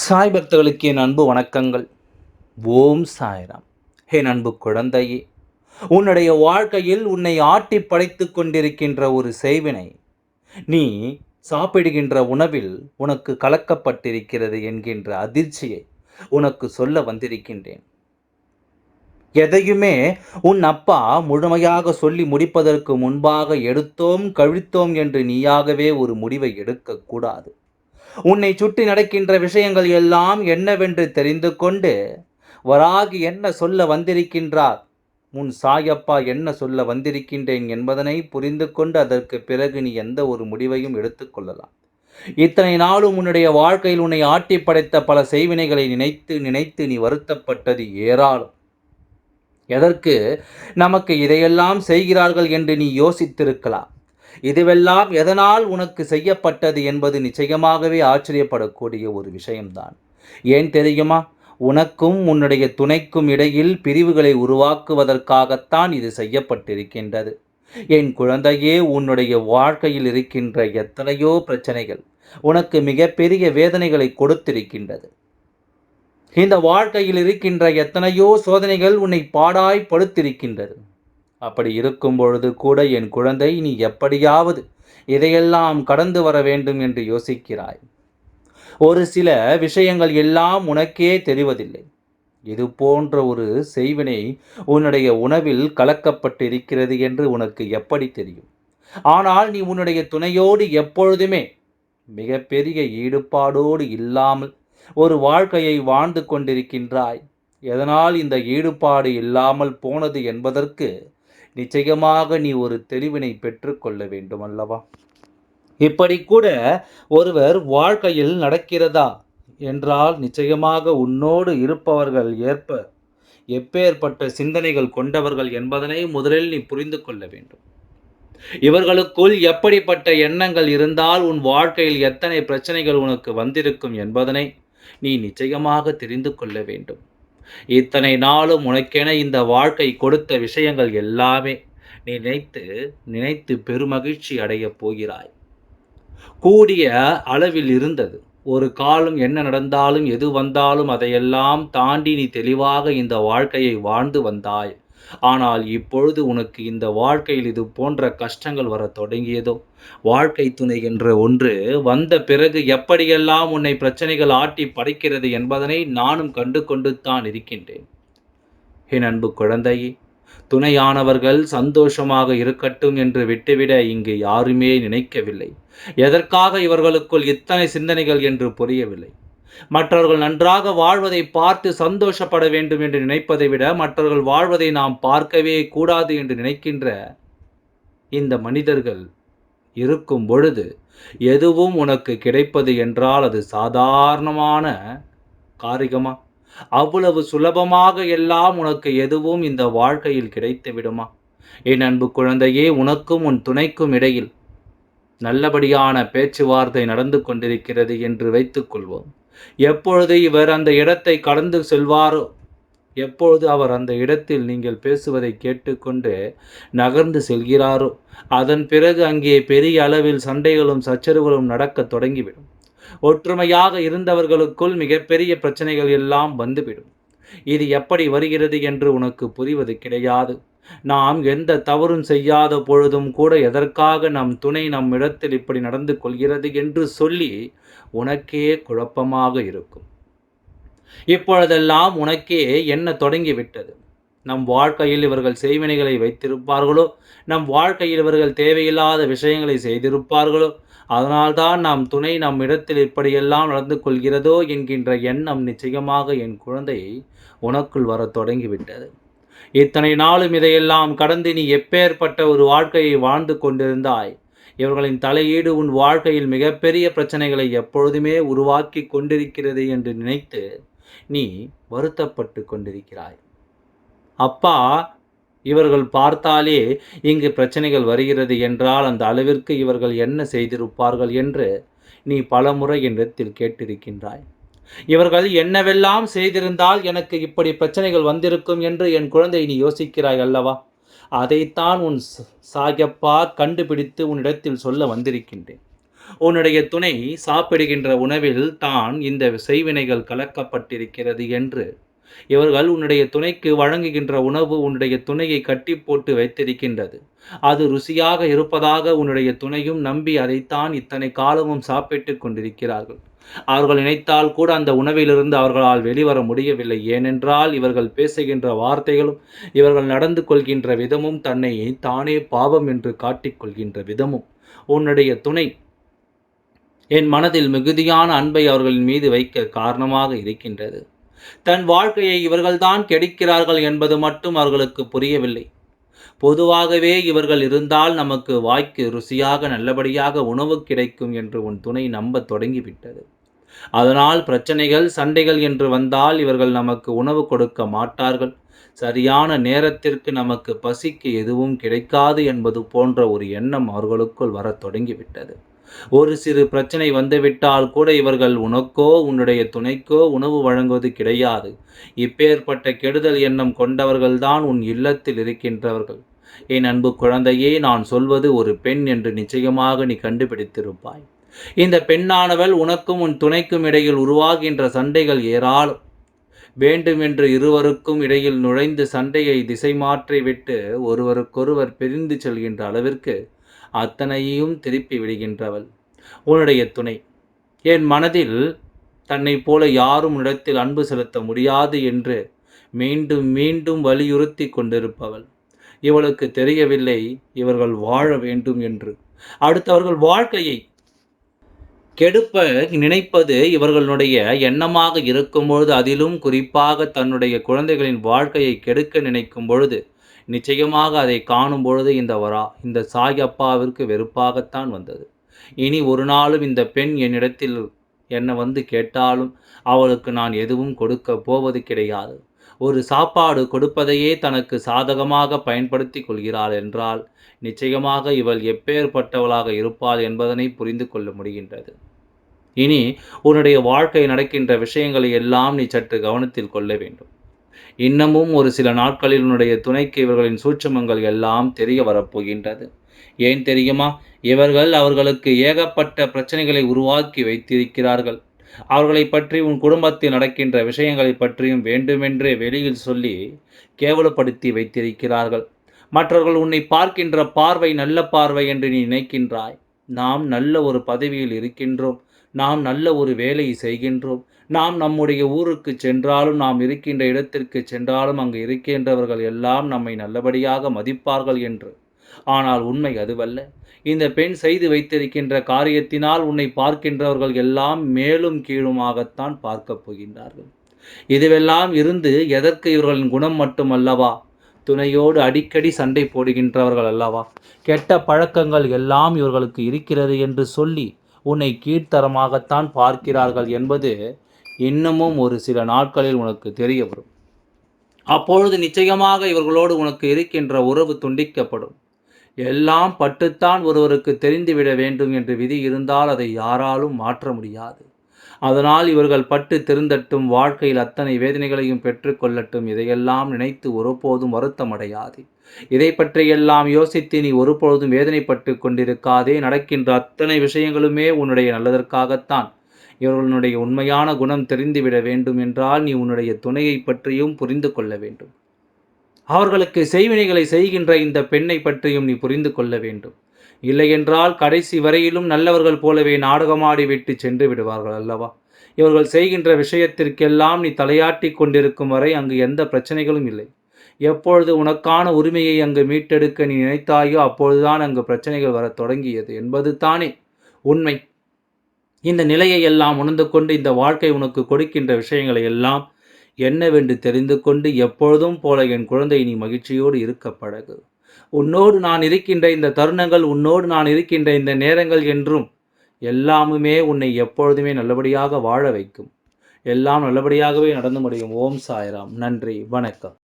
சாய் பக்தர்களுக்கு என் அன்பு வணக்கங்கள். ஓம் சாய்ராம். என் அன்பு குழந்தையே உன்னுடைய வாழ்க்கையில் உன்னை ஆட்டி படைத்து கொண்டிருக்கின்ற ஒரு செய்வினை நீ சாப்பிடுகின்ற உணவில் உனக்கு கலக்கப்பட்டிருக்கிறது என்கின்ற அதிர்ச்சியை உனக்கு சொல்ல வந்திருக்கின்றேன். எதையுமே உன் அப்பா முழுமையாக சொல்லி முடிப்பதற்கு முன்பாக எடுத்தோம் கழித்தோம் என்று நீயாகவே ஒரு முடிவை எடுக்கக்கூடாது உன்னை சுற்றி நடக்கின்ற விஷயங்கள் எல்லாம் என்னவென்று தெரிந்து கொண்டு வராகி என்ன சொல்ல வந்திருக்கின்றார்? உன் சாயப்பா என்ன சொல்ல வந்திருக்கின்றேன் என்பதனை புரிந்து கொண்டு அதற்கு பிறகு நீ எந்த ஒரு முடிவையும் எடுத்துக்கொள்ளலாம் இத்தனை நாளும் உன்னுடைய வாழ்க்கையில் உன்னை ஆட்டி படைத்த பல செய்வினைகளை நினைத்து நினைத்து நீ வருத்தப்பட்டது ஏராளம். எதற்கு? நமக்கு இதையெல்லாம் செய்கிறார்கள் என்று நீ யோசித்திருக்கலாம். இதுவெல்லாம் எதனால் உனக்கு செய்யப்பட்டது என்பது நிச்சயமாகவே ஆச்சரியப்படக்கூடிய ஒரு விஷயம்தான். ஏன் தெரியுமா? உனக்கும் உன்னுடைய துணைக்கும் இடையில் பிரிவுகளை உருவாக்குவதற்காகத்தான் இது செய்யப்பட்டிருக்கின்றது. என் குழந்தையே உன்னுடைய வாழ்க்கையில் இருக்கின்ற எத்தனையோ பிரச்சனைகள் உனக்கு மிகப்பெரிய வேதனைகளை கொடுத்திருக்கின்றது. இந்த வாழ்க்கையில் இருக்கின்ற எத்தனையோ சோதனைகள் உன்னை பாடாய் படுத்திருக்கின்றது அப்படி இருக்கும் பொழுது கூட என் குழந்தை நீ எப்படியாவது இதையெல்லாம் கடந்து வர வேண்டும் என்று யோசிக்கிறாய். ஒரு சில விஷயங்கள் எல்லாம் உனக்கே தெரிவதில்லை. இது போன்ற ஒரு செய்வினை உன்னுடைய உணவில் கலக்கப்பட்டு இருக்கிறது என்று உனக்கு எப்படி தெரியும்? ஆனால் நீ உன்னுடைய துணையோடு எப்பொழுதுமே மிகப்பெரிய ஈடுபாடோடு இல்லாமல் ஒரு வாழ்க்கையை வாழ்ந்து கொண்டிருக்கின்றாய். எதனால் இந்த ஈடுபாடு இல்லாமல் போனது என்பதற்கு நிச்சயமாக நீ ஒரு தெளிவினை பெற்றுக்கொள்ள வேண்டும் அல்லவா இப்படி கூட ஒருவர் வாழ்க்கையில் நடக்கிறதா என்றால் நிச்சயமாக உன்னோடு இருப்பவர்கள் ஏற்ப எப்பேற்பட்ட சிந்தனைகள் கொண்டவர்கள் என்பதனை முதலில் நீ புரிந்து கொள்ள வேண்டும். இவர்களுக்குள் எப்படிப்பட்ட எண்ணங்கள் இருந்தால் உன் வாழ்க்கையில் எத்தனை பிரச்சனைகள் உனக்கு வந்திருக்கும் என்பதனை நீ நிச்சயமாக தெரிந்து கொள்ள வேண்டும். இத்தனை நாளும் உனக்கென இந்த வாழ்க்கை கொடுத்த விஷயங்கள் எல்லாமே நீ நினைத்து நினைத்து பெருமகிழ்ச்சி அடையப் போகிறாய். கூடிய அளவில் இருந்தது. ஒரு காலம் என்ன நடந்தாலும் எது வந்தாலும் அதையெல்லாம் தாண்டி நீ தெளிவாக இந்த வாழ்க்கையை வாழ்ந்து வந்தாய். ஆனால் இப்பொழுது உனக்கு இந்த வாழ்க்கையில் இது போன்ற கஷ்டங்கள் வர தொடங்கியதோ? வாழ்க்கை துணை என்ற ஒன்று வந்த பிறகு எப்படியெல்லாம் உன்னை பிரச்சனைகள் ஆட்டி படைக்கிறது என்பதனை நானும் கண்டு கொண்டு தான் இருக்கின்றேன். என் அன்பு குழந்தையே துணையானவர்கள் சந்தோஷமாக இருக்கட்டும் என்று விட்டுவிட இங்கு யாருமே நினைக்கவில்லை. எதற்காக இவர்களுக்குள் இத்தனை சிந்தனைகள் என்று புரியவில்லை. மற்றவர்கள் நன்றாக வாழ்வதை பார்த்து சந்தோஷப்பட வேண்டும் என்று நினைப்பதை விட மற்றவர்கள் வாழ்வதை நாம் பார்க்கவே கூடாது என்று நினைக்கின்ற இந்த மனிதர்கள் இருக்கும் பொழுது எதுவும் உனக்கு கிடைப்பது என்றால் அது சாதாரணமான காரிகமா? அவ்வளவு சுலபமாக எல்லாம் உனக்கு எதுவும் இந்த வாழ்க்கையில் கிடைத்து விடுமா? என் அன்பு குழந்தையே உனக்கும் உன் துணைக்கும் இடையில் நல்லபடியான பேச்சுவார்த்தை நடந்து கொண்டிருக்கிறது என்று வைத்துக்கொள்வோம். எப்பொழுது இவர் அந்த இடத்தை கடந்து செல்வாரோ? எப்பொழுது அவர் அந்த இடத்தில் நீங்கள் பேசுவதை கேட்டுக்கொண்டு நகர்ந்து செல்கிறாரோ? அதன் பிறகு அங்கே பெரிய அளவில் சண்டைகளும் சச்சரவுகளும் நடக்க தொடங்கிவிடும். ஒற்றுமையாக இருந்தவர்களுக்குள் மிகப்பெரிய பிரச்சனைகள் எல்லாம் வந்துவிடும். இது எப்படி வருகிறது என்று உனக்கு புரிவது கிடையாது. நாம் எந்த தவறும் செய்யாத பொழுதும் கூட எதற்காக நம் துணை நம் இடத்தில் இப்படி நடந்து கொள்கிறது என்று சொல்லி உனக்கே குழப்பமாக இருக்கும். இப்பொழுதெல்லாம் உனக்கே என்ன தொடங்கிவிட்டது? நம் வாழ்க்கையில் இவர்கள் செய்வினைகளை வைத்திருப்பார்களோ? நம் வாழ்க்கையில் இவர்கள் தேவையில்லாத விஷயங்களை செய்திருப்பார்களோ? அதனால்தான் நாம் துணை நம் இடத்தில் இப்படியெல்லாம் நடந்து கொள்கிறதோ என்கின்ற எண்ணம் நிச்சயமாக என் குழந்தை உனக்குள் வர தொடங்கிவிட்டது. இத்தனை நாளும் இதையெல்லாம் கடந்து நீ எப்பேற்பட்ட ஒரு வாழ்க்கையை வாழ்ந்து கொண்டிருந்தாய். இவர்களின் தலையீடு உன் வாழ்க்கையில் மிகப்பெரிய பிரச்சனைகளை எப்பொழுதுமே உருவாக்கி கொண்டிருக்கிறது என்று நினைத்து நீ வருத்தப்பட்டு கொண்டிருக்கிறாய். அப்பா இவர்கள் பார்த்தாலே இங்கு பிரச்சனைகள் வருகிறது என்றால் அந்த அளவிற்கு இவர்கள் என்ன செய்திருப்பார்கள் என்று நீ பலமுறை என்னிடத்தில் கேட்டிருக்கின்றாய். இவர்கள் என்னவெல்லாம் செய்திருந்தால் எனக்கு இப்படி பிரச்சனைகள் வந்திருக்கும் என்று என் குழந்தை நீ யோசிக்கிறாய் அல்லவா? அதைத்தான் உன் சாகப்பா கண்டுபிடித்து உன்னிடத்தில் சொல்ல வந்திருக்கின்றேன். உன்னுடைய துணை சாப்பிடுகின்ற உணவில் தான் இந்த செய்வினைகள் கலக்கப்பட்டிருக்கிறது என்று இவர்கள் உன்னுடைய துணைக்கு வழங்குகின்ற உணவு உன்னுடைய துணையை கட்டி போட்டு வைத்திருக்கின்றது. அது ருசியாக இருப்பதாக உன்னுடைய துணையும் நம்பி அதைத்தான் இத்தனை காலமும் சாப்பிட்டு கொண்டிருக்கிறார்கள். அவர்கள் நினைத்தால் கூட அந்த உணவிலிருந்து அவர்களால் வெளிவர முடியவில்லை. ஏனென்றால் இவர்கள் பேசுகின்ற வார்த்தைகளும் இவர்கள் நடந்து கொள்கின்ற விதமும் தன்னை தானே பாவம் என்று காட்டிக்கொள்கின்ற விதமும். உன்னுடைய துணை என் மனதில் மிகுதியான அன்பை அவர்களின் மீது வைக்க காரணமாக இருக்கின்றது. தன் வாழ்க்கையை இவர்கள்தான் கெடுக்கிறார்கள் என்பது மட்டும் அவர்களுக்கு புரியவில்லை. பொதுவாகவே இவர்கள் இருந்தால் நமக்கு வாய்க்கு ருசியாக நல்லபடியாக உணவு கிடைக்கும் என்று உன் துணை நம்ப தொடங்கிவிட்டது. அதனால் பிரச்சனைகள் சண்டைகள் என்று வந்தால் இவர்கள் நமக்கு உணவு கொடுக்க மாட்டார்கள். சரியான நேரத்திற்கு நமக்கு பசிக்கு எதுவும் கிடைக்காது என்பது போன்ற ஒரு எண்ணம் அவர்களுக்குள் வரத் தொடங்கிவிட்டது. ஒரு சிறு பிரச்சனை வந்துவிட்டால் கூட இவர்கள் உனக்கோ உன்னுடைய துணைக்கோ உணவு வழங்குவது கிடையாது. இப்பேற்பட்ட கெடுதல் எண்ணம் கொண்டவர்கள்தான் உன் இல்லத்தில் இருக்கின்றவர்கள். என் அன்பு குழந்தையே நான் சொல்வது ஒரு பெண் என்று நிச்சயமாக நீ கண்டுபிடித்திருப்பாய். இந்த பெண்ணானவள் உனக்கும் உன் துணைக்கும் இடையில் உருவாகின்ற சண்டைகள் ஏராளம். வேண்டுமென்று இருவருக்கும் இடையில் நுழைந்து சண்டையை திசை மாற்றி விட்டு ஒருவருக்கொருவர் பிரிந்து செல்கின்ற அளவிற்கு அத்தனையும் திருப்பி விடுகின்றவள். உன்னுடைய துணை. என் மனதில் தன்னை போல யாரும் இடத்தில் அன்பு செலுத்த முடியாது என்று மீண்டும் மீண்டும் வலியுறுத்தி கொண்டிருப்பவள். இவளுக்கு தெரியவில்லை இவர்கள் வாழ வேண்டும் என்று. அடுத்தவர்கள் வாழ்க்கையை கெடுப்ப நினைப்பது இவர்களுடைய எண்ணமாக இருக்கும் பொழுது அதிலும் குறிப்பாக தன்னுடைய குழந்தைகளின் வாழ்க்கையை கெடுக்க நினைக்கும் பொழுது நிச்சயமாக அதை காணும் பொழுது இந்த வரா இந்த சாய் அப்பாவிற்கு வெறுப்பாகத்தான் வந்தது. இனி ஒரு நாளும் இந்த பெண் என்னிடத்தில் என்னை வந்து கேட்டாலும் அவளுக்கு நான் எதுவும் கொடுக்க போவது கிடையாது. ஒரு சாப்பாடு கொடுப்பதையே தனக்கு சாதகமாக பயன்படுத்தி கொள்கிறாள் என்றால் நிச்சயமாக இவள் எப்பேற்பட்டவளாக இருப்பாள் என்பதனை புரிந்து கொள்ள முடிகின்றது. இனி உன்னுடைய வாழ்க்கை நடக்கின்ற விஷயங்களை எல்லாம் நீ சற்று கவனத்தில் கொள்ள வேண்டும். இன்னமும் ஒரு சில நாட்களில் உன்னுடைய துணைக்கு இவர்களின் சூட்சமங்கள் எல்லாம் தெரிய வரப்போகின்றது. ஏன் தெரியுமா? இவர்கள் அவர்களுக்கு ஏகப்பட்ட பிரச்சனைகளை உருவாக்கி வைத்திருக்கிறார்கள். அவர்களை பற்றி உன் குடும்பத்தில் நடக்கின்ற விஷயங்களை பற்றியும் வேண்டுமென்றே வெளியில் சொல்லி கேவலப்படுத்தி வைத்திருக்கிறார்கள். மற்றவர்கள் உன்னை பார்க்கின்ற பார்வை நல்ல பார்வை என்று நீ நினைக்கின்றாய். நாம் நல்ல ஒரு பதவியில் இருக்கின்றோம். நாம் நல்ல ஒரு வேலையை செய்கின்றோம். நாம் நம்முடைய ஊருக்கு சென்றாலும் நாம் இருக்கின்ற இடத்திற்கு சென்றாலும் அங்கு இருக்கின்றவர்கள் எல்லாம் நம்மை நல்லபடியாக மதிப்பார்கள் என்று. ஆனால் உண்மை அதுவல்ல. இந்த பெண் செய்து வைத்திருக்கின்ற காரியத்தினால் உன்னை பார்க்கின்றவர்கள் எல்லாம் மேலும் கீழுமாகத்தான் பார்க்கப் போகின்றார்கள். இதுவெல்லாம் இருந்து எதற்கு இவர்களின் குணம் மட்டும் அல்லவா துணையோடு அடிக்கடி சண்டை போடுகின்றவர்கள் அல்லவா? கெட்ட பழக்கங்கள் எல்லாம் இவர்களுக்கு இருக்கிறது என்று சொல்லி உன்னை கீழ்த்தரமாகத்தான் பார்க்கிறார்கள் என்பது இன்னமும் ஒரு சில நாட்களில் உனக்கு தெரிய வரும். அப்பொழுது நிச்சயமாக இவர்களோடு உனக்கு இருக்கின்ற உறவு துண்டிக்கப்படும். எல்லாம் பட்டுத்தான் ஒருவருக்கு தெரிந்துவிட வேண்டும் என்று விதி இருந்தால் அதை யாராலும் மாற்ற முடியாது. அதனால் இவர்கள் பட்டு திருந்தட்டும் வாழ்க்கையில் அத்தனை வேதனைகளையும் பெற்றுக்கொள்ளட்டும் இதையெல்லாம் நினைத்து ஒருபோதும் வருத்தமடையாது. இதை பற்றியெல்லாம் யோசித்து நீ ஒருபொழுதும் வேதனைப்பட்டு கொண்டிருக்காதே. நடக்கின்ற அத்தனை விஷயங்களுமே உன்னுடைய நல்லதற்காகத்தான். இவர்களுடைய உண்மையான குணம் தெரிந்துவிட வேண்டும் என்றால் நீ உன்னுடைய துணையை பற்றியும் புரிந்து கொள்ள வேண்டும். அவர்களுக்கு செய்வினைகளை செய்கின்ற இந்த பெண்ணை பற்றியும் நீ புரிந்து கொள்ள வேண்டும். இல்லையென்றால் கடைசி வரையிலும் நல்லவர்கள் போலவே நாடகமாடி விட்டு சென்று விடுவார்கள் அல்லவா? இவர்கள் செய்கின்ற விஷயத்திற்கெல்லாம் நீ தலையாட்டி கொண்டிருக்கும் வரை அங்கு எந்த பிரச்சனைகளும் இல்லை. எப்பொழுது உனக்கான உரிமையை அங்கு மீட்டெடுக்க நீ நினைத்தாயோ அப்பொழுதுதான் அங்கு பிரச்சனைகள் வரத் தொடங்கியது என்பது தானே உண்மை. இந்த நிலையை எல்லாம் உணர்ந்து கொண்டு இந்த வாழ்க்கை உனக்கு கொடுக்கின்ற விஷயங்களை எல்லாம் என்னவென்று தெரிந்து கொண்டு எப்பொழுதும் போல என் குழந்தை நீ மகிழ்ச்சியோடு இருக்க பழகு. உன்னோடு நான் இருக்கின்ற இந்த தருணங்கள் உன்னோடு நான் இருக்கின்ற இந்த நேரங்கள் என்றும் எல்லாமுமே உன்னை எப்பொழுதுமே நல்லபடியாக வாழ வைக்கும். எல்லாம் நல்லபடியாகவே நடந்து முடியும். ஓம் சாய்ராம். நன்றி. வணக்கம்.